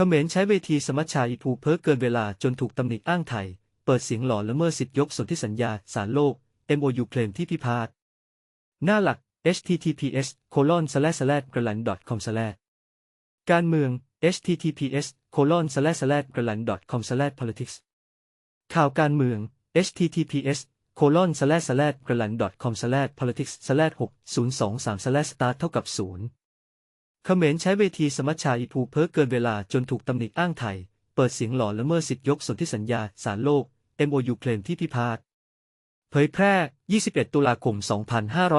เขมรใช้เวทีสมัชชาอีภูเพ้อเกินเวลาจนถูกตำหนิอ้างไทย เปิดเสียงหล่อละเมิดสิทธิยกสนธิสัญญาสารโลก MOU เคลมที่พิพาท หน้าหลัก https colon slash slash g r l a n com slash การเมือง https colon slash slash g r l a n com slash politics ข่าวการเมือง https colon slash slash g r l a n com slash politics slash 6023 slash start เท่ากับ0 เขมรใช้เวทีสมัชชาอีภูเพ้อเกินเวลาจนถูกตำหนิอ้างไทย เปิดเสียงหล่อละเมิดสิทธิยกสนธิสัญญาสารโลก MOU เคลมที่พิพาทเผยแพร่ 21 ตุลาคม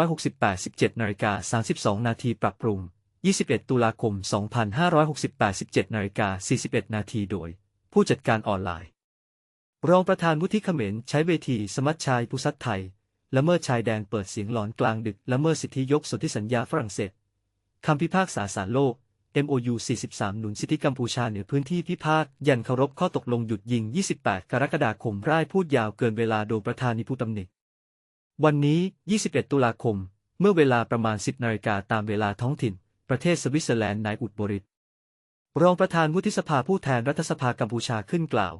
2568 17นาฬิกา32 นาทีปรับปรุง 21 ตุลาคม 2568 17นาฬิกา41 นาทีโดย ผู้จัดการออนไลน์ รองประธานวุฒิเขมรใช้เวทีสมัชชายผู้ซัดไทยละเมิดชายแดนเปิดเสียงหลอนกลางดึกละเมิดสิทธิยกสนธิสัญญาฝรั่งเศส คำพิพากษาศาลโลก MOU 43 หนุนสิทธิกัมพูชาเหนือพื้นที่พิพาทยันเคารพข้อตกลงหยุดยิง 28 กรกฎาคมร่ายพูดยาวเกินเวลาโดยประธานิผู้ตำหนิวันนี้ 21 ตุลาคม เมื่อเวลาประมาณ 10 นาฬิกาตามเวลาท้องถิ่น ประเทศสวิตเซอร์แลนด์นายอุดบริตรองประธานวุฒิสภาผู้แทนรัฐสภากัมพูชาขึ้นกล่าว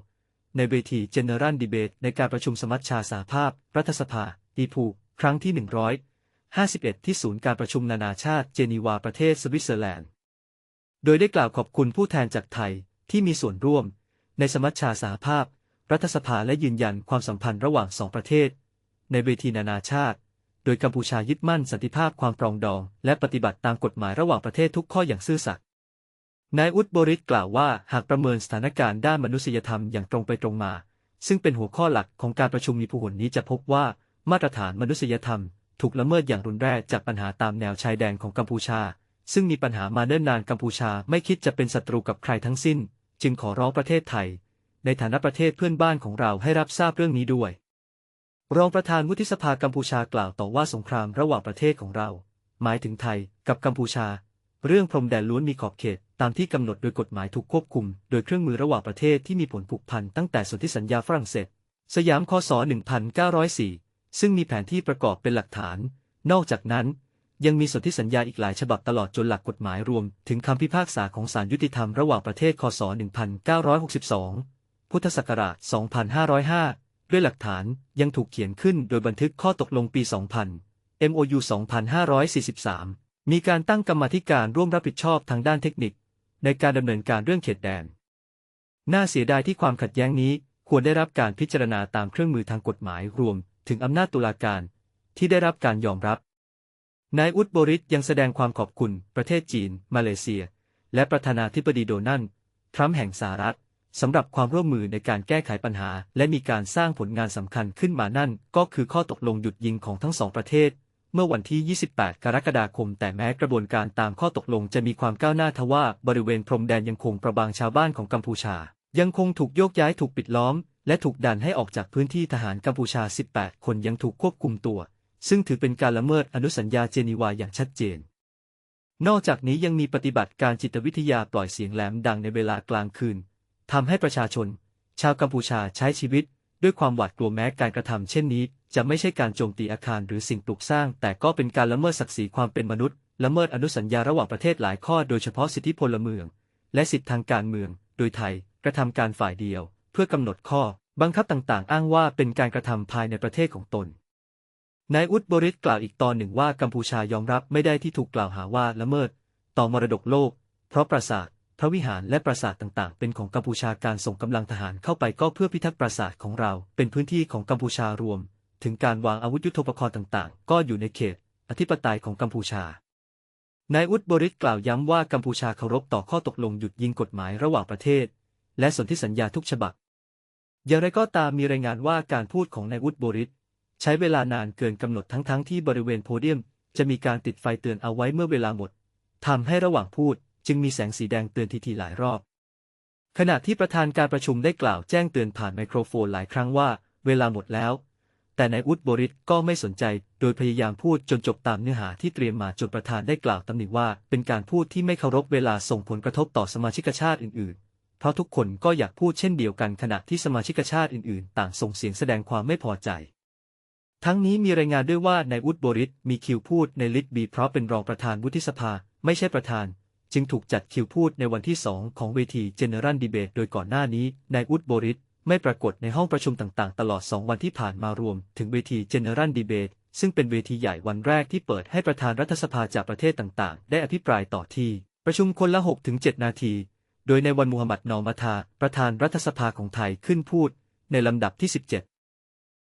ในเวที General Debate ในการประชุมสมัชชาสหภาพ รัฐสภาอีพูครั้งที่ 100 51 ที่ศูนย์การประชุมนานาชาติเจนีวาประเทศสวิตเซอร์แลนด์ โดยได้กล่าวขอบคุณผู้แทนจากไทยที่มีส่วนร่วม ในสมัชชาสหภาพ รัฐสภาและยืนยันความสัมพันธ์ระหว่างสองประเทศ ในเวทีนานาชาติ โดยกัมพูชายึดมั่นสันติภาพความปรองดอง และปฏิบัติตามกฎหมายระหว่างประเทศทุกข้ออย่างซื่อสัตย์นายอุดบริตกล่าวว่าหากประเมินสถานการณ์ด้านมนุษยธรรมอย่างตรงไปตรงมา ซึ่งเป็นหัวข้อหลักของการประชุมมีผู้หนนี้จะพบว่ามาตรฐานมนุษยธรรม ถูกละเมิดอย่างรุนแรงจากปัญหาตามแนวชายแดนของกัมพูชา ซึ่งมีปัญหามาเนิ่นนานกัมพูชาไม่คิดจะเป็นศัตรูกับใครทั้งสิ้น จึงขอร้องประเทศไทย ในฐานะประเทศเพื่อนบ้านของเราให้รับทราบเรื่องนี้ด้วย รองประธานวุฒิสภากัมพูชากล่าวต่อว่าสงครามระหว่างประเทศของเรา หมายถึงไทยกับกัมพูชา เรื่องพรมแดนล้วนมีขอบเขตตามที่กำหนดโดยกฎหมายถูกควบคุม โดยเครื่องมือระหว่างประเทศที่มีผลผูกพันตั้งแต่สนธิสัญญาฝรั่งเศส สยามคศ1904 ซึ่งมีแผนที่ประกอบเป็นหลักฐาน นอกจากนั้น ยังมีสนธิสัญญาอีกหลายฉบับตลอดจนหลักกฎหมายรวม ถึงคำพิพากษาของศาลยุติธรรมระหว่างประเทศคศ 1962 พุทธศักราช 2505 ด้วยหลักฐานยังถูกเขียนขึ้นโดยบันทึกข้อตกลงปี 2000 MOU 2543 มีการตั้งกรรมธิการร่วมรับผิดชอบทางด้านเทคนิค ในการดำเนินการเรื่องเขตแดน น่าเสียดายที่ความขัดแย้งนี้ควรได้รับการพิจารณาตามเครื่องมือทางกฎหมายรวม ถึงอำนาจตุลาการที่ได้รับการยอมรับ นายอุดบริตยังแสดงความขอบคุณประเทศจีน มาเลเซีย และประธานาธิบดีโดนัลด์ทรัมป์แห่งสหรัฐสำหรับความร่วมมือในการแก้ไขปัญหา และมีการสร้างผลงานสำคัญขึ้นมานั่น ก็คือข้อตกลงหยุดยิงของทั้งสองประเทศ เมื่อวันที่ 28 กรกฎาคม แต่แม้กระบวนการตามข้อตกลงจะมีความก้าวหน้าทว่าบริเวณพรมแดนยังคงประบางชาวบ้านของกัมพูชา ยังคงถูกโยกย้ายถูกปิดล้อม และถูกดันให้ออกจากพื้นที่ทหารกัมพูชา 18 คนยังถูกควบคุมตัว ซึ่งถือเป็นการละเมิดอนุสัญญาเจนีวาอย่างชัดเจน นอกจากนี้ยังมีปฏิบัติการจิตวิทยาปล่อยเสียงแหลมดังในเวลากลางคืนทำให้ประชาชน ชาวกัมพูชาใช้ชีวิต ด้วยความหวาดกลัวแม้การกระทำเช่นนี้ จะไม่ใช่การโจมตีอาคารหรือสิ่งปลูกสร้าง แต่ก็เป็นการละเมิดศักดิ์ศรีความเป็นมนุษย์ละเมิดอนุสัญญาระหว่างประเทศหลายข้อโดยเฉพาะสิทธิพลเมือง และสิทธิทางการเมือง โดยไทย กระทำการฝ่ายเดียว เพื่อกำหนดข้อบังคับต่างๆ อ้างว่าเป็นการกระทำภายในประเทศของตน นายอุดบริตกล่าวอีกตอนหนึ่งว่ากัมพูชายอมรับไม่ได้ที่ถูกกล่าวหาว่าละเมิด ต่อมรดกโลก เพราะปราสาทพระวิหารและปราสาทต่างๆ เป็นของกัมพูชาการส่งกำลังทหารเข้าไปก็เพื่อพิทักษ์ปราสาทของเรา เป็นพื้นที่ของกัมพูชารวม ถึงการวางอาวุธยุทโธปกรณ์ต่างๆ ก็อยู่ในเขต อธิปไตยของกัมพูชานายอุดบริตกล่าวย้ำว่ากัมพูชาเคารพต่อข้อตกลงหยุดยิงกฎหมายระหว่างประเทศ และสนธิสัญญาทุกฉบับ อย่างไรก็ตามมีรายงานว่าการพูดของนายอุดบริตใช้เวลานานเกินกำหนดทั้งๆทที่บริเวณโพเดียม จะมีการติดไฟเตือนเอาไว้เมื่อเวลาหมดทำให้ระหว่างพูดจึงมีแสงสีแดงเตือนทีๆหลายรอบ ขณะที่ประธานการประชุมได้กล่าวแจ้งเตือนผ่านไมโครโฟนหลายครั้งว่า เวลาหมดแล้ว แต่นายอุดบริตก็ไม่สนใจ โดยพยายามพูดจนจบตามเนื้อหาที่เตรียมมาจนประธานได้กล่าวตำหนิว่า เป็นการพูดที่ไม่เคารพเวลาส่งผลกระทบต่อสมาชิกชาติอื่นๆ เพราะทุกคนก็อยากพูดเช่นเดียวกันขณะที่สมาชิกชาติอื่นๆ ต่างส่งเสียงแสดงความไม่พอใจ ทั้งนี้มีรายงานด้วยว่านายอุดบริตมีคิวพูดในลิสบีเพราะเป็นรองประธานวุฒิสภา ไม่ใช่ประธาน จึงถูกจัดคิวพูดในวันที่2ของเวที General Debate โดยก่อนหน้านี้นายอุดโบริสไม่ปรากฏในห้องประชุมต่างๆ ตลอด 2 วันที่ผ่านมารวม ถึงเวที General Debate ซึ่งเป็นเวทีใหญ่วันแรกที่เปิดให้ประธานรัฐสภาจากประเทศต่างๆ ได้อภิปรายต่อที่ ประชุมคนละ 6-7 นาที โดยในวันมูฮัมหมัดนอมาทา ประธานรัฐสภาของไทยขึ้นพูดในลำดับที่ 17